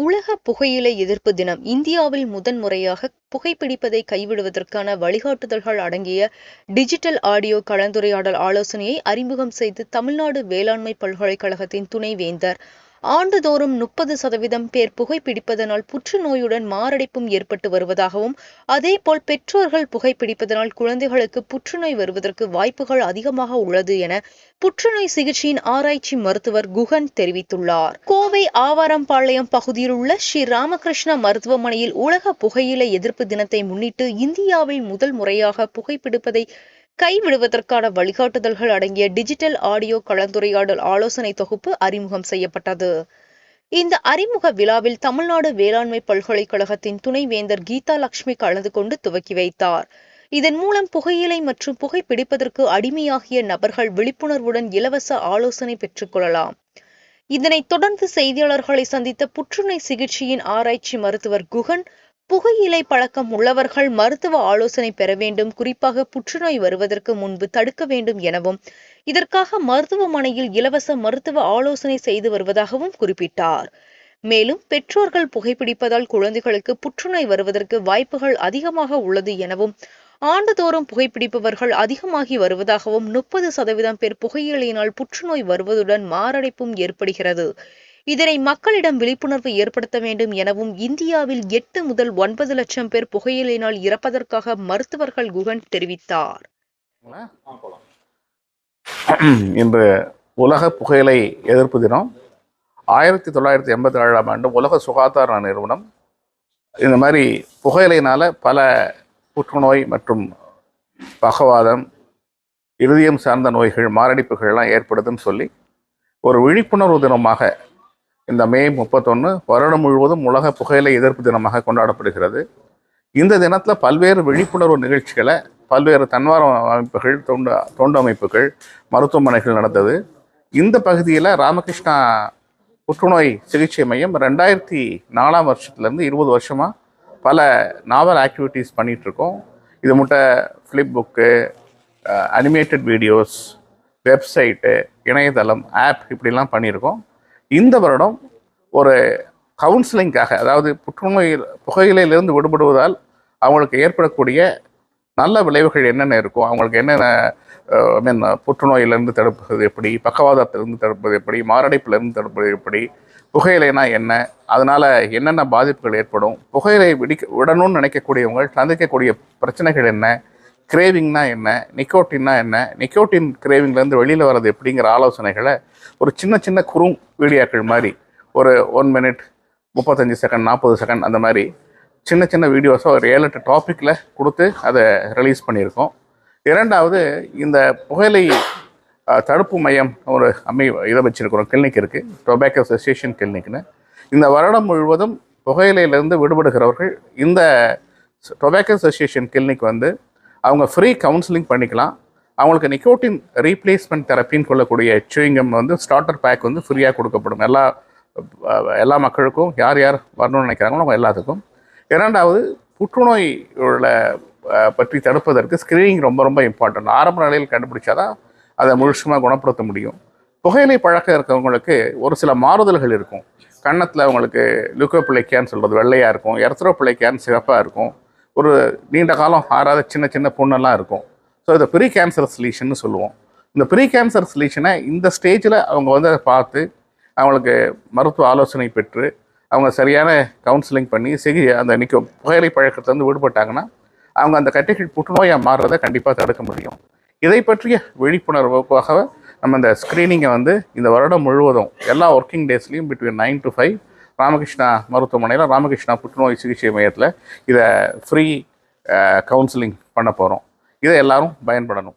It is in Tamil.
உலக புகையிலை எதிர்ப்பு தினம் இந்தியாவில் முதன்முறையாக புகைப்பிடிப்பதை கைவிடுவதற்கான வழிகாட்டுதல்கள் அடங்கிய டிஜிட்டல் ஆடியோ கலந்துரையாடல் ஆலோசனையை அறிமுகம் செய்து தமிழ்நாடு வேளாண்மை பல்கலைக்கழகத்தின் துணைவேந்தர் ஆண்டுதோறும் முப்பது சதவீதம் பேர் புகைப்பிடிப்பதனால் புற்றுநோயுடன் மாரடைப்பும் ஏற்பட்டு வருவதாகவும் அதேபோல் பெற்றோர்கள் புகைப்பிடிப்பதனால் குழந்தைகளுக்கு புற்றுநோய் வருவதற்கு வாய்ப்புகள் அதிகமாக உள்ளது என புற்றுநோய் சிகிச்சையின் ஆராய்ச்சி மருத்துவர் குகன் தெரிவித்துள்ளார். கோவை ஆவாரம்பாளையம் பகுதியில் உள்ள ஸ்ரீ ராமகிருஷ்ண மருத்துவமனையில் உலக புகையிலை எதிர்ப்பு தினத்தை முன்னிட்டு இந்தியாவில் முதல் முறையாக புகைப்பிடிப்பதை கைவிடுவதற்கான வழிகாட்டுதல்கள் அடங்கிய டிஜிட்டல் ஆடியோ கலந்துரையாடல் ஆலோசனை தொகுப்பு அறிமுகம் செய்யப்பட்டது. இந்த அறிமுக விழாவில் தமிழ்நாடு வேளாண்மை பல்கலைக்கழகத்தின் துணைவேந்தர் கீதா லட்சுமி கலந்து கொண்டு துவக்கி வைத்தார். இதன் மூலம் புகையிலை மற்றும் புகைப்பிடிப்பதற்கு அடிமையாகிய நபர்கள் விழிப்புணர்வுடன் இலவச ஆலோசனை பெற்றுக்கொள்ளலாம் இதனைத் தொடர்ந்து செய்தியாளர்களை சந்தித்த புற்றுநோய் சிகிச்சையின் ஆராய்ச்சி மருத்துவர் குகன் புகையிலை பழக்கம் உள்ளவர்கள் மருத்துவ ஆலோசனை பெற வேண்டும் குறிப்பாக புற்றுநோய் வருவதற்கு முன்பு தடுக்க வேண்டும் எனவும் இதற்காக மருத்துவமனையில் இலவச மருத்துவ ஆலோசனை செய்து வருவதாகவும் குறிப்பிட்டார். மேலும் பெற்றோர்கள் புகைப்பிடிப்பதால் குழந்தைகளுக்கு புற்றுநோய் வருவதற்கு வாய்ப்புகள் அதிகமாக உள்ளது எனவும் ஆண்டுதோறும் புகைப்பிடிப்பவர்கள் அதிகமாகி வருவதாகவும் முப்பது சதவீதம் பேர் புகையிலையினால் புற்றுநோய் வருவதுடன் மாரடைப்பும் ஏற்படுகிறது. இதனை மக்களிடம் விழிப்புணர்வு ஏற்படுத்த வேண்டும் எனவும் இந்தியாவில் எட்டு முதல் ஒன்பது லட்சம் பேர் புகையிலையினால் இறப்பதற்காக மருத்துவர்கள் குகன் தெரிவித்தார். இன்று உலக புகையிலை எதிர்ப்பு தினம். ஆயிரத்தி தொள்ளாயிரத்தி எண்பத்தி ஏழாம் ஆண்டு உலக சுகாதார நிறுவனம் இந்த மாதிரி புகையிலையினால் பல புற்றுநோய் மற்றும் பகவாதம் இருதயம் சார்ந்த நோய்கள் மாரடைப்புகள்லாம் ஏற்படுதுன்னு சொல்லி ஒரு விழிப்புணர்வு தினமாக இந்த மே முப்பத்தொன்று வருடம் முழுவதும் உலக புகையிலை எதிர்ப்பு தினமாக கொண்டாடப்படுகிறது. இந்த தினத்தில் பல்வேறு விழிப்புணர்வு நிகழ்ச்சிகளை பல்வேறு தன்வார அமைப்புகள் தொண்டு தொண்டு அமைப்புகள் மருத்துவமனைகள் நடந்தது. இந்த பகுதியில் ராமகிருஷ்ணா புற்றுநோய் சிகிச்சை மையம் ரெண்டாயிரத்தி நாலாம் வருஷத்துலேருந்து இருபது வருஷமாக பல நாவல் ஆக்டிவிட்டீஸ் பண்ணிகிட்ருக்கோம் இது மட்டும் flip book animated videos website இணையதளம் ஆப் இப்படிலாம் பண்ணியிருக்கோம். இந்த வருடம் ஒரு கவுன்சிலிங்காக அதாவது புற்றுநோய் புகையிலையிலிருந்து விடுபடுவதால் அவங்களுக்கு ஏற்படக்கூடிய நல்ல விளைவுகள் என்னென்ன இருக்கும்? அவங்களுக்கு என்னென்ன மீன் புற்றுநோயிலிருந்து தடுப்பது எப்படி? பக்கவாதத்திலிருந்து தடுப்பது எப்படி? மாரடைப்பிலிருந்து தடுப்பது எப்படி? புகையிலைனா என்ன? அதனால் என்னென்ன பாதிப்புகள் ஏற்படும்? புகையிலை விடிக்க விடணும்னு நினைக்கக்கூடியவங்க சந்திக்கக்கூடிய பிரச்சனைகள் என்ன? கிரேவிங்னா என்ன? நிக்கோட்டின்னா என்ன? நிக்கோட்டின் கிரேவிங்லேருந்து வெளியில் வர்றது எப்படிங்கிற ஆலோசனைகளை ஒரு சின்ன சின்ன குறும் வீடியோக்கள் மாதிரி ஒரு ஒன் மினிட் முப்பத்தஞ்சு செகண்ட் நாற்பது செகண்ட் அந்த மாதிரி சின்ன சின்ன வீடியோஸாக ஒரு ஏழு எட்டு டாப்பிக்கில் கொடுத்து அதை ரிலீஸ் பண்ணியிருக்கோம். இரண்டாவது இந்த புகையிலை தடுப்பு மையம் ஒரு அமை இதை வச்சுருக்கிறோம் கிளினிக் இருக்குது டொபேக்கோ அசோசியேஷன் கிளினிக்னு இந்த வருடம் முழுவதும் புகையிலையிலேருந்து விடுபடுகிறவர்கள் இந்த டொபேக்கோ அசோசியேஷன் கிளினிக் வந்து அவங்க ஃப்ரீ கவுன்சிலிங் பண்ணிக்கலாம். அவங்களுக்கு நிக்கோட்டின் ரீப்ளேஸ்மெண்ட் தெரப்பின்னு கொள்ளக்கூடிய சுவிங்கம் வந்து ஸ்டார்டர் பேக் வந்து ஃப்ரீயாக கொடுக்கப்படும். எல்லா எல்லா மக்களுக்கும் யார் யார் வரணும்னு நினைக்கிறாங்களோ அவங்க எல்லாத்துக்கும். இரண்டாவது புற்றுநோய் உள்ள பற்றி தடுப்பதற்கு ஸ்க்ரீனிங் ரொம்ப ரொம்ப இம்பார்ட்டன்ட் ஆரம்ப நிலையில் கண்டுபிடிச்சாதான் அதை முழுசுமாக குணப்படுத்த முடியும். புகையிலை பழக்கம் இருக்கிறவங்களுக்கு ஒரு சில மாறுதல்கள் இருக்கும். கன்னத்தில் அவங்களுக்கு லுக்கோ லுக்கோப்பிள்ளைக்கான்னு சொல்கிறது வெள்ளையாக இருக்கும். எர்த்ரோப்பிள்ளைக்கான்னு சிறப்பாக இருக்கும். ஒரு நீண்ட காலம் ஆறாத சின்ன சின்ன புண்ணெல்லாம் இருக்கும். ஸோ இதை ப்ரீ கேன்சர் சொல்யூஷன்னு சொல்லுவோம். இந்த ப்ரீ கேன்சர் சொல்யூஷனை இந்த ஸ்டேஜில் அவங்க வந்து அதை பார்த்து அவங்களுக்கு மருத்துவ ஆலோசனை பெற்று அவங்க சரியான கவுன்சிலிங் பண்ணி சிகி அந்த நிற்க புகையிலை பழக்கத்துலேருந்து விடுபட்டாங்கன்னா அவங்க அந்த கட்டிகள் புற்றுநோயாக மாறுறதை கண்டிப்பாக தடுக்க முடியும். இதை பற்றிய விழிப்புணர்வுக்காக நம்ம இந்த ஸ்க்ரீனிங்கை வந்து இந்த வருடம் முழுவதும் எல்லா working டேஸ்லையும் between nine to five Ramakrishna மருத்துவமனையில் ராமகிருஷ்ணா புற்றுநோய் சிகிச்சை மையத்தில் இதை ஃப்ரீ கவுன்சிலிங் பண்ண போகிறோம் இதை எல்லோரும் பயன்படணும்.